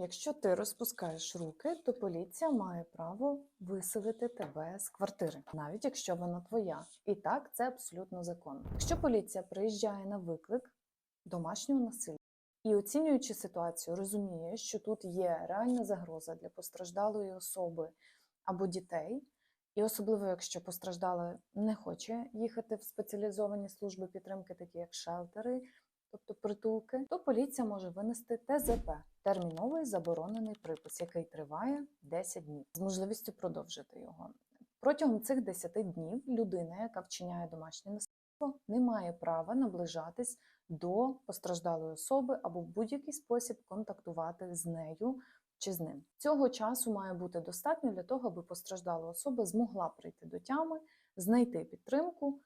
Якщо ти розпускаєш руки, то поліція має право виселити тебе з квартири, навіть якщо вона твоя. І так це абсолютно законно. Якщо поліція приїжджає на виклик домашнього насилля і оцінюючи ситуацію, розуміє, що тут є реальна загроза для постраждалої особи або дітей, і особливо якщо постраждала не хоче їхати в спеціалізовані служби підтримки, такі як шелтери, тобто притулки, то поліція може винести ТЗП терміновий заборонений припис, який триває 10 днів з можливістю продовжити його. Протягом цих 10 днів людина, яка вчиняє домашнє насильство, не має права наближатись до постраждалої особи або в будь-який спосіб контактувати з нею чи з ним. Цього часу має бути достатньо для того, аби постраждала особа змогла прийти до тями, знайти підтримку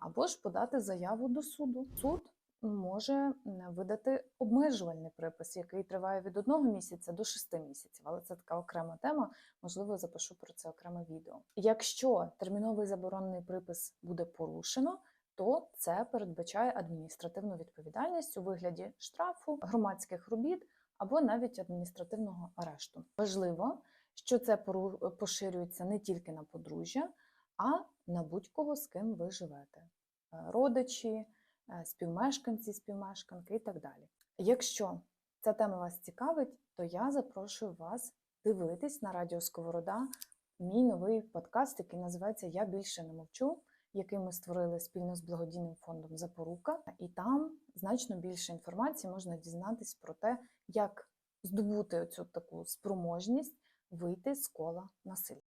або ж подати заяву до суду. Суд може видати обмежувальний припис, який триває від одного місяця до шести місяців, але це така окрема тема. Можливо, запишу про це окреме відео. Якщо терміновий заборонений припис буде порушено, то це передбачає адміністративну відповідальність у вигляді штрафу, громадських робіт або навіть адміністративного арешту. Важливо, що це поширюється не тільки на подружжя, а на будь-кого, з ким ви живете: Е, родичі, співмешканці, співмешканки і так далі. Якщо ця тема вас цікавить, то я запрошую вас дивитись на Радіо Сковорода мій новий подкаст, який називається Я більше не мовчу, який ми створили спільно з благодійним фондом Запорука. І там значно більше інформації можна дізнатись про те, як здобути цю таку спроможність вийти з кола насилля.